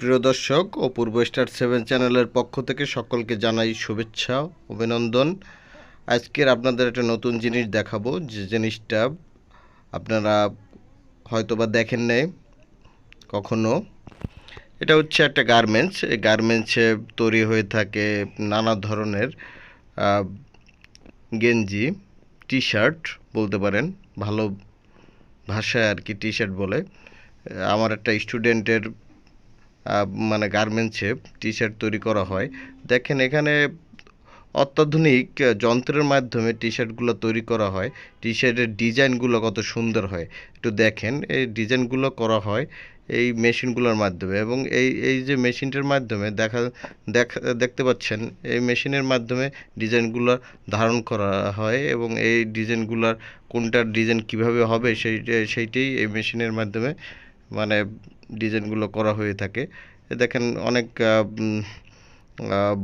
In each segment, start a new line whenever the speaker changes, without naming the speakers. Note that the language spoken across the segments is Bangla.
প্রিয় দর্শক অপূর্ব স্টার সেভেন চ্যানেলের পক্ষ থেকে সকলকে জানাই শুভেচ্ছা, অভিনন্দন। আজকের আপনাদের একটা নতুন জিনিস দেখাবো, যে জিনিসটা আপনারা হয়তোবা দেখেন নাই, কখনো। এটা হচ্ছে একটা গার্মেন্টস, এই গার্মেন্টসে তৈরি হয়ে থাকে নানা ধরনের গেঞ্জি টি শার্ট বলতে পারেন, ভালো ভাষায় আর কি টি শার্ট বলে। আমার একটা স্টুডেন্টের মানে গার্মেন্টসে টি শার্ট তৈরি করা হয়। দেখেন এখানে অত্যাধুনিক যন্ত্রের মাধ্যমে টি শার্টগুলো তৈরি করা হয়। টি শার্টের ডিজাইনগুলো কত সুন্দর হয়। একটু দেখেন, এই ডিজাইনগুলো করা হয় এই মেশিনগুলোর মাধ্যমে এবং এই এই যে মেশিনটার মাধ্যমে দেখা দেখা, দেখতে পাচ্ছেন, এই মেশিনের মাধ্যমে ডিজাইনগুলো ধারণ করা হয় এবং এই ডিজাইনগুলোর কোনটার ডিজাইন কীভাবে হবে সেই সেইটাই এই মেশিনের মাধ্যমে মানে ডিজাইনগুলো করা হয়ে থাকে। দেখেন অনেক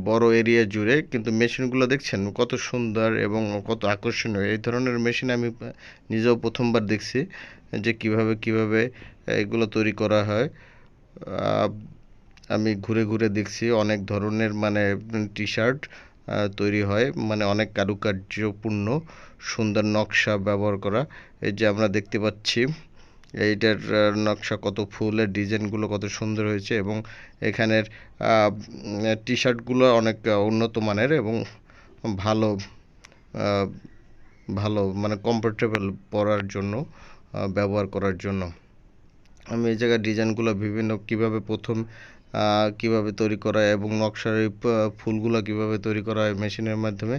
বড় এরিয়া জুড়ে কিন্তু মেশিনগুলো দেখছেন কত সুন্দর এবং কত আকর্ষণীয়। এই ধরনের মেশিন আমি নিজেও প্রথমবার দেখছি যে কীভাবে কীভাবে এগুলো তৈরি করা হয়। আমি ঘুরে ঘুরে দেখছি অনেক ধরনের মানে টি শার্ট তৈরি হয়। মানে অনেক কারুকার্যপূর্ণ, সুন্দর নকশা ব্যবহার করা। এই যে আমরা দেখতে পাচ্ছি এইটার নকশা কত ফুলের, ডিজাইনগুলো কত সুন্দর হয়েছে এবং এখানের টি শার্টগুলো অনেক উন্নত মানের এবং ভালো ভালো মানে কমফোর্টেবল পরার জন্য ব্যবহার করার জন্য। আমি এই জায়গায় ডিজাইনগুলো বিভিন্ন কীভাবে প্রথম কীভাবে তৈরি করা হয় এবং নকশার ফুলগুলো কীভাবে তৈরি করা হয় মেশিনের মাধ্যমে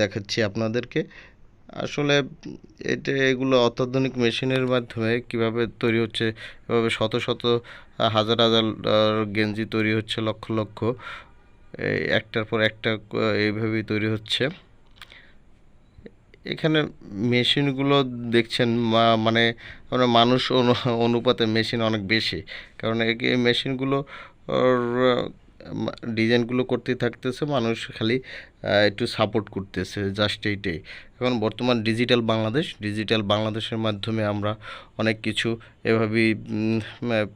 দেখাচ্ছি আপনাদেরকে। আসলে এটা, এগুলো অত্যাধুনিক মেশিনের মাধ্যমে কীভাবে তৈরি হচ্ছে, এভাবে শত শত হাজার হাজার গেঞ্জি তৈরি হচ্ছে, লক্ষ লক্ষ একটার পর একটা এইভাবেই তৈরি হচ্ছে। এখানে মেশিনগুলো দেখছেন মানে আমরা মানুষ অনু- অনুপাতে মেশিন অনেক বেশি, কারণ এই মেশিনগুলো ডিজাইনগুলো করতে থাকতেছে, মানুষ খালি একটু সাপোর্ট করতেছে জাস্ট এইটাই। এখন বর্তমান ডিজিটাল বাংলাদেশ ডিজিটাল বাংলাদেশের মাধ্যমে আমরা অনেক কিছু এভাবেই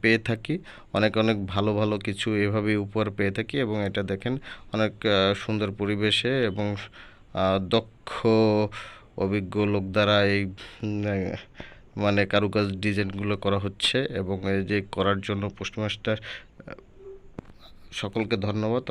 পেয়ে থাকি। অনেক অনেক ভালো ভালো কিছু এভাবেই উপহার পেয়ে থাকি এবং এটা দেখেন অনেক সুন্দর পরিবেশে এবং দক্ষ, অভিজ্ঞ লোক দ্বারা এই মানে কারুকাজ ডিজাইনগুলো করা হচ্ছে এবং এই যে করার জন্য পোস্টমাস্টার সকলকে ধন্যবাদ।